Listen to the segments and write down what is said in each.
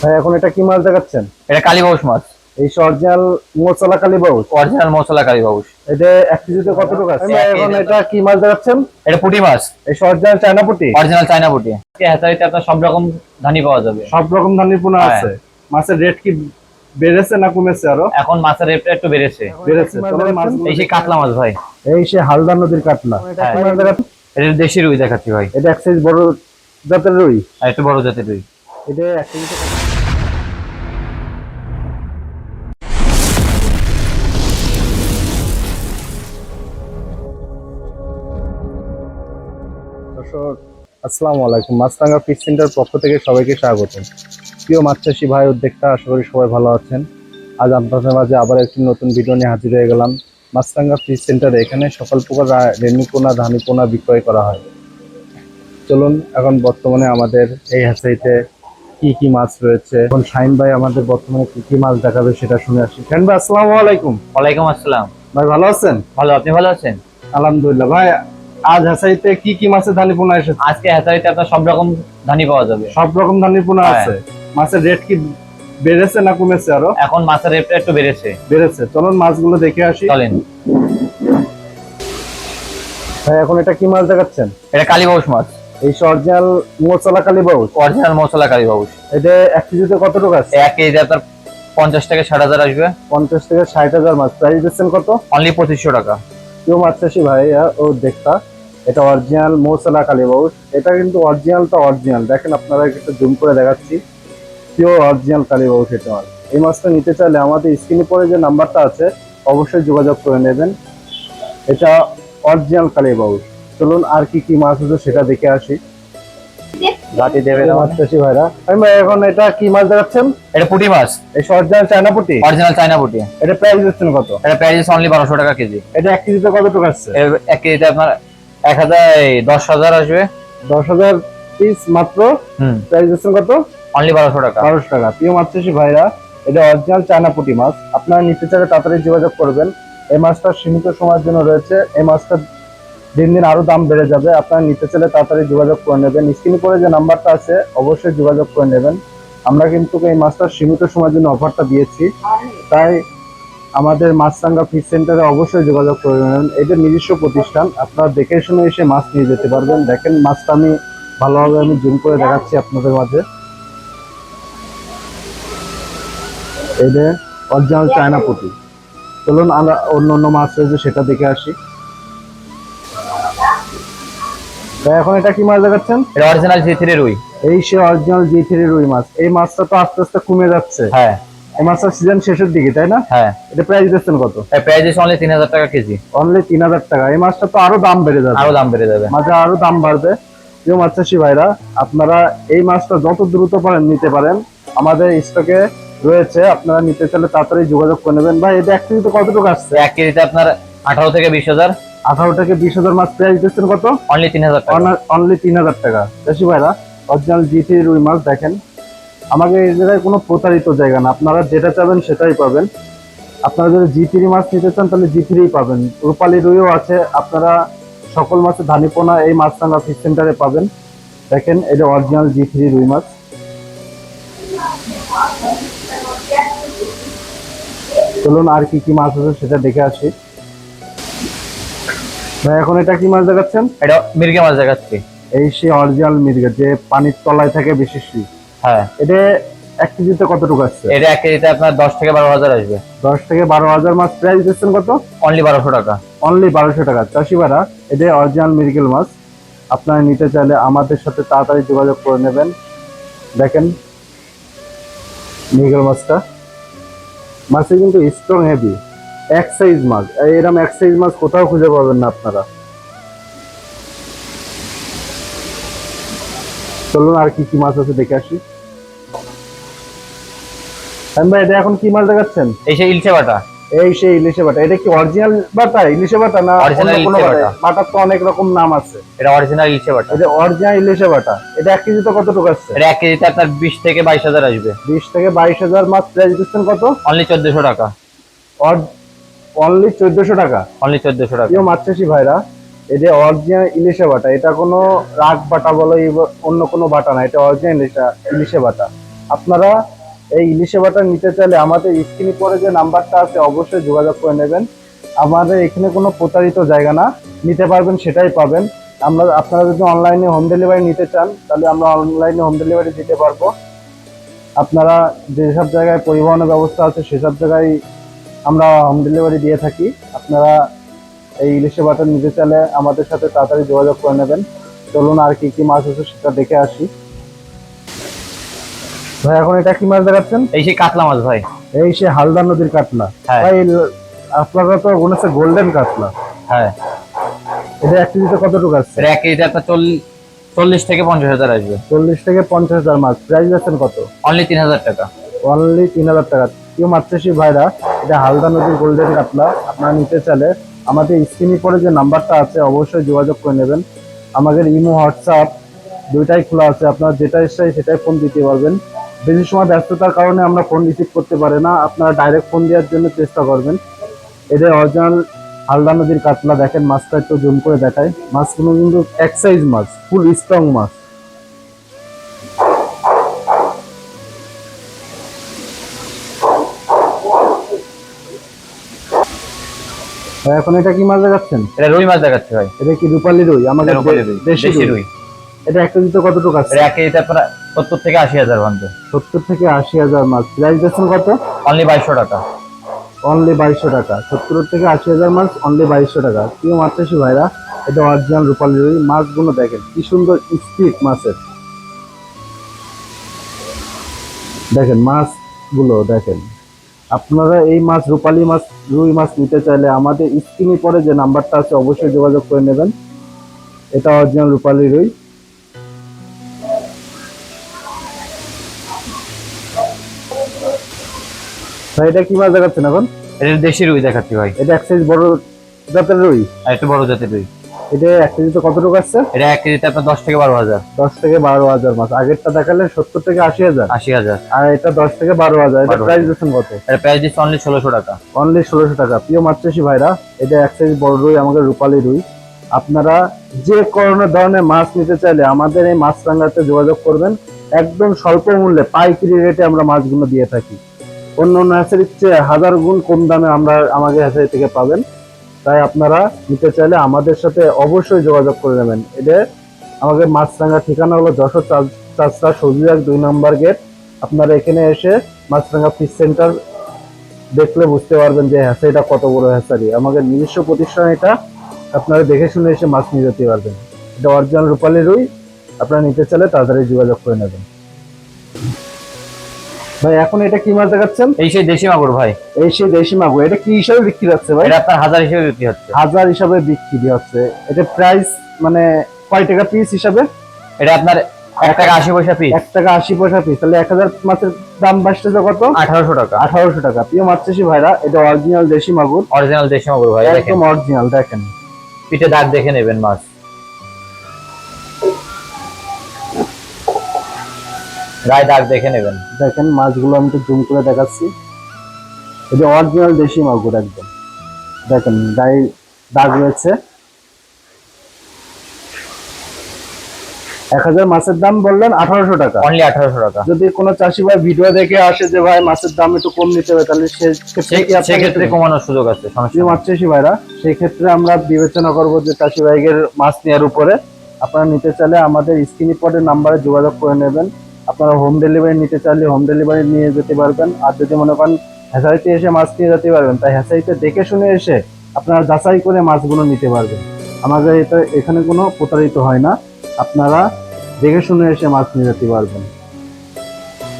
ভাই এখন এটা কি মাছ দেখাচ্ছেন? এটা কালীবাউস মাছ। এই অরিজিনাল মোচলা কালী বাউস অরিজিনাল মশলা কালীবাউস এটা এক কেজিতে কত টাকা? আছে এখন এটা কি মাছ দেখাচ্ছেন? এটা পুঁটি মাছ। এই অরিজিনাল চায়না পুটি? অরিজিনাল চায়না পুঁটি। হেতারিতে আপনার সব রকম ধানি পাওয়া যাবে। সব রকম ধানের পোনা হ্যাঁ। আছে। মাছের রেট কি বেড়েছে না কমেছে আরও? এখন মাছের রেটটা একটু বেড়েছে। বেড়েছে। এই সেই কাতলা মাছ ভাই। এই সে হালদা নদীর কাতলা। এটা হ্যাঁ। দেশি রুই দেখাচ্ছি ভাই। এটা এক সাইজ বড় জাতের রুই। আর একটু বড় জাতের রুই। এটা এক কেজিতে দর্শক আসসালামু আলাইকুম। মাছরাঙ্গা ফিশ সেন্টার পক্ষ থেকে সবাইকে স্বাগত। প্রিয় মাছ চাষি ভাই উদ্যোক্তা আশা করি সবাই ভালো আছেন। আজ আপনাদের মাঝে আবার একটি নতুন ভিডিও নিয়ে হাজির হয়ে গেলাম। মাছরাঙ্গা ফিশ সেন্টারে এখানে সকল প্রকার রেণুপোনা ধানিপোনা বিক্রয় করা হয়। চলুন এখন বর্তমানে আমাদের এই হাসাইতে কি কি মাছ রয়েছে? এখন শাহিন ভাই আমাদের বর্তমানে কি কি মাছ দেখাবে সেটা শুনে আসি। শাহিন ভাই আসসালামু আলাইকুম। ওয়ালাইকুম আসসালাম। ভাই ভালো আছেন? ভালো আপনি ভালো আছেন? আলহামদুলিল্লাহ। ভাই আজ হাসাইতে কি কি মাছের ধানিপোনা এসেছে? আজকে হেতারিতে আপনার সব রকম ধানি পাওয়া যাবে। সব রকম ধানিপোনা হ্যাঁ। আছে। মাছের রেট কি বেড়েছে না কমেছে আরও? এখন মাছের রেটটা একটু বেড়েছে। বেড়েছে। চলুন মাছগুলো দেখে আসি। চলেন। ভাই এখন এটা কি মাছ দেখাচ্ছেন? এটা কালীবাউস মাছ। এই অরিজিনাল মোচলা কালী বাউস অরিজিনাল মশলা কালীবাউস এটা এক কেজিতে কত টাকা আছে? এক কেজি আপনার পঞ্চাশ থেকে ষাট হাজার আসবে। পঞ্চাশ থেকে ষাট হাজার মাছ। প্রাইস দিচ্ছেন কত? অনলি পঁচিশশো টাকা। কেউ চাষি ভাইয়া, ও দেখতা। এটা অরিজিনাল মৌসলা কালী বাউস। এটা কিন্তু অরিজিনালটা অরিজিনাল দেখেন আপনারা একটু জুম করে দেখাচ্ছি। কেউ অরিজিনাল কালী বাউস এটা। এই মাছটা নিতে চাইলে আমাদের স্ক্রিনে পরে যে নাম্বারটা আছে, অবশ্যই যোগাযোগ করে নেবেন। এটা অরিজিনাল কালী বাউস। চলুন আর কি কি মাছ আছে সেটা দেখে আসি। রাতে দেবে মাছ চাষি ভাইরা। আমি ভাই এখন এটা কি মাছ দেখাচ্ছেন? এটা পুঁটি মাছ। এই অরিজিনাল চায়না পুটি? অরিজিনাল চায়না পুঁটি। এটা প্রাইস দিচ্ছেন কত? এটা প্রাইস অনলি বারোশো টাকা কেজি। এটা এক কেজিতে কত টাকা আসছে? এক কেজিতে আপনার এক হাজার দশ হাজার আসবে। দশ হাজার পিস মাত্র? প্রাইস দিচ্ছেন কত? অনলি বারোশো টাকা। বারোশো টাকা। প্রিয় মাছ চাষি ভাইরা এটা অরিজিনাল চায়না পুঁটি মাছ। আপনারা নিতে চাইলে তাড়াতাড়ি যোগাযোগ করবেন। এই মাছটা সীমিত সময়ের জন্য রয়েছে। এই মাছটা দিন দিন আরও দাম বেড়ে যাবে। আপনারা নিতে চাইলে তাড়াতাড়ি যোগাযোগ করে নেবেন। স্ক্রিনে করে যে নাম্বারটা আছে, অবশ্যই যোগাযোগ করে নেবেন। আমরা কিন্তু এই মাছটা সীমিত সময়ের জন্য অফারটা দিয়েছি। তাই আমাদের মাছরাঙ্গা ফিশ সেন্টারে অবশ্যই যোগাযোগ করে নেবেন। এটা নিজস্ব প্রতিষ্ঠান। আপনারা দেখে শুনে এসে মাছ নিয়ে যেতে পারবেন। দেখেন, মাছটা আমি ভালোভাবে আমি জুম করে দেখাচ্ছি আপনাদের মাঝে। যে অরিজিনাল চায়না পুঁটি। চলুন, আমরা অন্য অন্য মাছ রয়েছে সেটা দেখে আসি। ভাই, এখন এটা কি মাছ দেখাচ্ছেন? এটা অরিজিনাল জি থ্রি রুই। এই সে অরিজিনাল জি থ্রি রুই মাছ। এই মাছটা তো আস্তে আস্তে কমে যাচ্ছে। হ্যাঁ। এই মাছটা সিজন শেষের দিকে তাই না? হ্যাঁ। এটা প্রাইস দিচ্ছেন কত? প্রাইস অনলি তিন হাজার টাকা কেজি। অনলি তিন হাজার টাকা। এই মাছটা তো আরও দাম বেড়ে যাবে। আরও দাম বেড়ে যাবে। মাঝে আরও দাম বাড়বে। প্রিয় মাছ চাষি ভাইরা আপনারা এই মাছটা যত দ্রুত পারেন নিতে পারেন। আমাদের স্টকে রয়েছে। আপনারা নিতে চাইলে তাড়াতাড়ি যোগাযোগ করে নেবেন। ভাই এটা এক কেজিতে কত টাকা আসছে? এক কেজিতে আপনার আঠারো থেকে বিশ হাজার। আঠারো থেকে বিশ হাজার মাছ প্রাইস দিচ্ছেন কত? অনলি তিন হাজার টাকা। অনলি তিন হাজার টাকা। চাষি ভাইরা অরিজিনাল জি থ্রি রুই মাছ দেখেন। আমাকে এই জায়গায় কোনো প্রতারিত জায়গা না। আপনারা যেটা চাবেন সেটাই পাবেন। আপনারা যদি জি থ্রি মাছ নিতে চান তাহলে জি থ্রি পাবেন। রূপালি রুইও আছে আপনারা সকল মাছের ধানিপোনা এই মাছরাঙ্গা ফিশ সেন্টারে পাবেন। দেখেন এটা অরিজিনাল জি থ্রি রুই মাছ। চলুন আর কি কি মাছ আছে সেটা দেখে আসি। ভাই এখন এটা কি মাছ দেখাচ্ছেন? এটা মির্গে মাছ দেখাচ্ছি। এই সেই অরিজিনাল মির্গা যে পানির তলায় থাকে বেশি শি হ্যাঁ। এটা এক কেজিতে কতটুকু আসছে? এটা এক কেজিতে আপনার দশ থেকে বারো হাজার আসবে। দশ থেকে বারো হাজার মাছ প্রাইস দিচ্ছেন কত? অনলি বারোশো টাকা। অনলি বারোশো টাকা। চাষি ভাড়া এটা অরিজিনাল মিরগেল মাছ। আপনারা নিতে চাইলে আমাদের সাথে তাড়াতাড়ি যোগাযোগ করে নেবেন। দেখেন মিরগেল মাছটা। মাছে কিন্তু স্ট্রং হেভি এক সাইজ মাছ এরকম এক সাইজ মাছ কোথাও খুঁজে পাবেন না আপনারা। চলুন আর কি কি মাছ আছে দেখে আসি। হ্যাঁ ভাই এটা এখন কি মাছ দেখাচ্ছেন? এই সেই ইলশে বাটা। এই সেই ইলিশে বাটা। এটা কি অরিজিনাল বাটা ইলিশে বাটা না কোনো ইলিশে বাটা? বাটা। বাটার তো অনেক রকম নাম আছে। এটা অরিজিনাল ইলশে বাটা। এটা অরিজিনাল ইলিশে বাটা। এটা এক কেজিতে কত টাকা আসছে? এটা এক কেজিতে আপনার বিশ থেকে বাইশ হাজার আসবে। বিশ থেকে বাইশ হাজার মাছ প্রাইস দিচ্ছেন কত? অনলি চোদ্দশো টাকা। অনলি চোদ্দশো টাকা। অনলি চোদ্দশো টাকা। প্রিয় মাছ চাষি ভাইরা এটা অরিজিনাল ইলিশে বাটা এটা কোনো রাগ বাটা বলো এই অন্য কোনো বাটা না এটা অরিজিনাল ইলিশা ইলিশে বাটা। আপনারা এই ইলিশে বাটা নিতে চাইলে আমাদের স্ক্রিনে পরে যে নাম্বারটা আছে অবশ্যই যোগাযোগ করে নেবেন। আমাদের এখানে কোনো প্রতারিত জায়গা না নিতে পারবেন সেটাই পাবেন। আমরা আপনারা যদি অনলাইনে হোম ডেলিভারি নিতে চান তাহলে আমরা অনলাইনে হোম ডেলিভারি দিতে পারব। আপনারা যেসব জায়গায় পরিবহনের ব্যবস্থা আছে সেসব জায়গায় আমরা হোম ডেলিভারি দিয়ে থাকি। আপনারা এই ইলিশে বাটা নিতে চাইলে আমাদের সাথে তাড়াতাড়ি যোগাযোগ করে নেবেন। চলুন আর কি কি মাছ আছে সেটা দেখে আসি। ভাই এখন এটা কি মাছ দেখাচ্ছেন? এই সেই কাতলা মাছ ভাই। এই সে হালদা নদীর কাতলা। হ্যাঁ। ভাই আপনারা তো বলেছে গোল্ডেন কাতলা। হ্যাঁ। এটা এক কেজিতে কতটুকু আসছে এটা এক কেজিতে আপনার চল্লিশ চল্লিশ থেকে পঞ্চাশ হাজার আসবে। চল্লিশ থেকে পঞ্চাশ হাজার মাছ। প্রাইস আছেন কত? অনলি তিন হাজার টাকা। অনলি তিন হাজার টাকা। কেউ মাতৃষী ভাইরা? এটা হালদা নদীর গোল্ডেন কাতলা, আপনারা নিতে চাইলে আমাদের স্ক্রিনে পরে যে নাম্বারটা আছে, অবশ্যই যোগাযোগ করে নেবেন। আমাদের ইমো, হোয়াটসঅ্যাপ দুইটাই খোলা আছে, আপনারা যেটা ইচ্ছাই সেটাই ফোন দিতে পারবেন। বেশি সময় ব্যস্ততার কারণে আমরা ফোন রিসিভ করতে পারি না, আপনারা ডাইরেক্ট ফোন দেওয়ার জন্য চেষ্টা করবেন। এদের অরিজিনাল হালদা নদীর কাতলা দেখেন, মাছটা একটু জুম করে দেখায় মাছগুলো কিন্তু এক সাইজ মাছ ফুল স্ট্রং মাছ। এখন এটা কি মাছ দেখাচ্ছেন? এটা রুই মাছ দেখাচ্ছে ভাই। এটা কি রূপালী রুই? আমাদের এটা দেশি রুই। এটা এক কেজিতে কতটুকু আছে? এটা এক কেজিতে আপনার সত্তর থেকে আশি হাজার পর্যন্ত। সত্তর থেকে আশি হাজার মাছ। প্রাইস দিচ্ছেন কত? অনলি বাইশশো টাকা। অনলি বাইশশো টাকা। সত্তর থেকে আশি হাজার মাছ অনলি বাইশশো টাকা। প্রিয় মাছচাষি ভাইরা এটা অরিজিনাল রূপালী রুই। মাছগুলো দেখেন কি সুন্দর স্পিড মাছের। দেখেন মাছগুলো দেখেন। আপনারা এই মাছ রূপালী মাছ রুই মাছ নিতে চাইলে আমাদের স্ক্রিনে পরে যে নাম্বারটা আছে অবশ্যই যোগাযোগ করে নেবেন। এটা অরিজিনাল রূপালী রুই। ভাই এটা কি মাছ দেখাচ্ছেন এখন? এটা দেশি রুই দেখাচ্ছি ভাই। এটা এক সাইজ বড় জাতের রুই? আর একটু বড় জাতের রুই। এটা এক কেজিতে কতটুকু আসছে এটা এক কেজিতে আপনার দশ থেকে বারো হাজার। দশ থেকে বারো হাজার মাছ আগেরটা দেখালে সত্তর থেকে আশি হাজার। আশি হাজার। আর এটা দশ থেকে বারো হাজার। এটা 12,000 প্রাইস দিচ্ছেন কত? এটা প্রাইস দিচ্ছে অনলি ষোলোশো টাকা। অনলি ষোলোশো টাকা। প্রিয় মাছচাষী ভাইরা এটা এক সাইজ বড় রুই আমাদের রূপালী রুই। আপনারা যে কোনো ধরনের মাছ নিতে চাইলে আমাদের এই মাছ রাঙ্গাতে যোগাযোগ করবেন। একদম স্বল্প মূল্যে পাইকারি রেটে আমরা মাছগুলো দিয়ে থাকি। অন্য অন্য হ্যাচারির চেয়ে হাজার গুণ কম দামে আমরা আমাদের হ্যাচারি থেকে পাবেন। তাই আপনারা নিতে চাইলে আমাদের সাথে অবশ্যই যোগাযোগ করে নেবেন। এটা আমাদের মাছরাঙ্গা ঠিকানা হলো যশোর চারটা সবজিবাগ দুই নম্বর গেট। আপনারা এখানে এসে মাছরাঙ্গা ফিশ সেন্টার দেখলে বুঝতে পারবেন যে হ্যাচারিটা কত বড় হ্যাচারি। আমাদের নিজস্ব প্রতিষ্ঠান এটা। আপনারা দেখে শুনে এসে মাছ নিয়ে যেতে পারবেন। এটা অরিজিনাল রূপালী রুই। আপনারা নিতে চাইলে তাড়াতাড়ি যোগাযোগ করে নেবেন। ভাই এখন এটা কি মাছ দেখাচ্ছেন? এই সেই দেশি মাগুর ভাই। এই সেই দেশি মাগুর। এটা কি হিসাবে বিক্রি হচ্ছে ভাই? এটা আপনার হাজার হিসেবে বিক্রি হচ্ছে। হাজার হিসাবে বিক্রি হচ্ছে। এটা প্রাইস মানে কয় টাকা পিস হিসাবে? এটা আপনার এক টাকা আশি পয়সা পিস এক টাকা আশি পয়সা পিস তাহলে এক হাজার মাছের দাম বাড়ছে কত? আঠারোশো টাকা। আঠারোশো টাকা। প্রিয় মাছ চাষি ভাইরা এটা অরিজিনাল দেশি মাগুর। অরিজিনাল দেশি মাগুর ভাই একদম অরিজিনাল দেখেন। পিঠে দাগ দেখে নেবেন মাছ। গায়ে দাগ দেখে নেবেন। দেখেন মাছগুলো আমি একটু জুম করে দেখাচ্ছি। এটা অরিজিনাল দেশি মাগুর একদম। দেখেন গায়ে দাগ রয়েছে। এক হাজার মাছের দাম বললেন আঠারোশো টাকা। অনলি আঠারোশো টাকা। যদি কোনো চাষি ভাই ভিডিও দেখে আসে যে ভাই মাছের দাম একটু কম নিতে হবে তাহলে সেক্ষেত্রে সেক্ষেত্রে কমানোর সুযোগ আছে মাছ চাষি ভাইরা সেই ক্ষেত্রে আমরা বিবেচনা করব যে চাষি ভাইদের মাছ নেওয়ার উপরে। আপনারা নিতে চাইলে আমাদের স্ক্রিন পটের নাম্বারে যোগাযোগ করে নেবেন। আপনারা হোম ডেলিভারি নিতে চাইলে হোম ডেলিভারি নিয়ে যেতে পারবেন। আর যদি মনে করেন হ্যাচারিতে এসে মাছ নিয়ে যেতে পারবেন তাই হ্যাচারিতে দেখে শুনে এসে আপনারা যাচাই করে মাছগুলো নিতে পারবেন। আমাদের এটা এখানে কোনো প্রতারিত হয় না। আপনারা দেখে শুনে এসে মাছ নিয়ে যেতে পারবেন।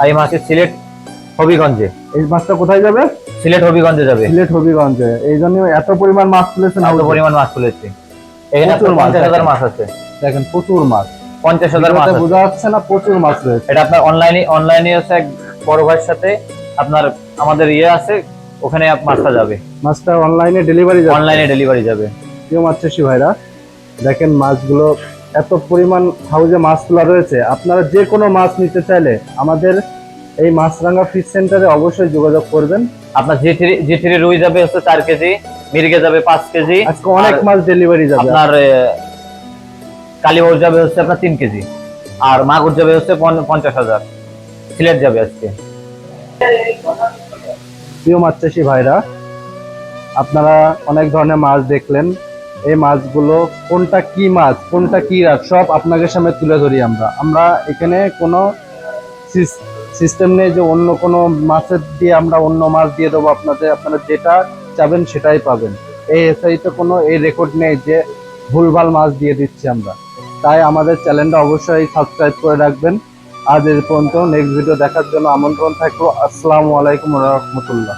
আর এই মাছের সিলেট হবিগঞ্জে? এই মাছটা কোথায় যাবে? সিলেট হবিগঞ্জে যাবে। সিলেট হবিগঞ্জে। এই জন্য এত পরিমাণ মাছ তুলেছেন এত পরিমাণ মাছ তুলেছে। এখানে পঞ্চাশ হাজার মাছ আছে। দেখেন প্রচুর মাছ। পঞ্চাশ হাজার মাছ বোঝা যাচ্ছে না প্রচুর মাছ রয়েছে। এটা আপনার অনলাইনে অনলাইনে আছে এক বড় ভাইয়ের সাথে। আপনার আমাদের ইয়ে আছে ওখানে মাছটা যাবে। মাছটা অনলাইনে ডেলিভারি যাচ্ছে। অনলাইনে ডেলিভারি যাবে। প্রিয় মাছ চাষি ভাইরা দেখেন মাছগুলো এত পরিমাণ হাউজে মাছ তোলা রয়েছে। আপনারা যে কোনো মাছ নিতে চাইলে আমাদের এই মাছরাঙ্গা ফিশ সেন্টারে অবশ্যই যোগাযোগ করবেন। আপনার জি থ্রি জি থ্রি রুই যাবে হচ্ছে চার কেজি মির্গে যাবে পাঁচ কেজি। আজকে অনেক মাছ ডেলিভারি যাবে। আপনার কালীবাউর যাবে হচ্ছে আপনার তিন কেজি, আর মাগুর যাবে হচ্ছে পঞ্চাশ হাজার, সিলেট যাবে আজকে। প্রিয় মাছ চাষি ভাইরা, আপনারা অনেক ধরনের মাছ দেখলেন। এই মাছগুলো কোনটা কি মাছ, কোনটা কি রাত সব আপনাদের সামনে তুলে ধরি আমরা। আমরা এখানে কোনো সিস্টেম নেই যে অন্য কোনো মাছের দিয়ে আমরা অন্য মাছ দিয়ে দেবো। আপনাদের, আপনারা যেটা চাবেন সেটাই পাবেন। এই এসআইতে কোনো, এই রেকর্ড নেই যে ভুলভাল মাছ দিয়ে দিচ্ছি আমরা। তাই আমাদের চ্যানেলটা অবশ্যই সাবস্ক্রাইব করে রাখবেন। আজ এর পর্যন্ত নেক্সট ভিডিও দেখার জন্য আমন্ত্রণ থাকল। আসসালামু আলাইকুম রহমতুল্লাহ।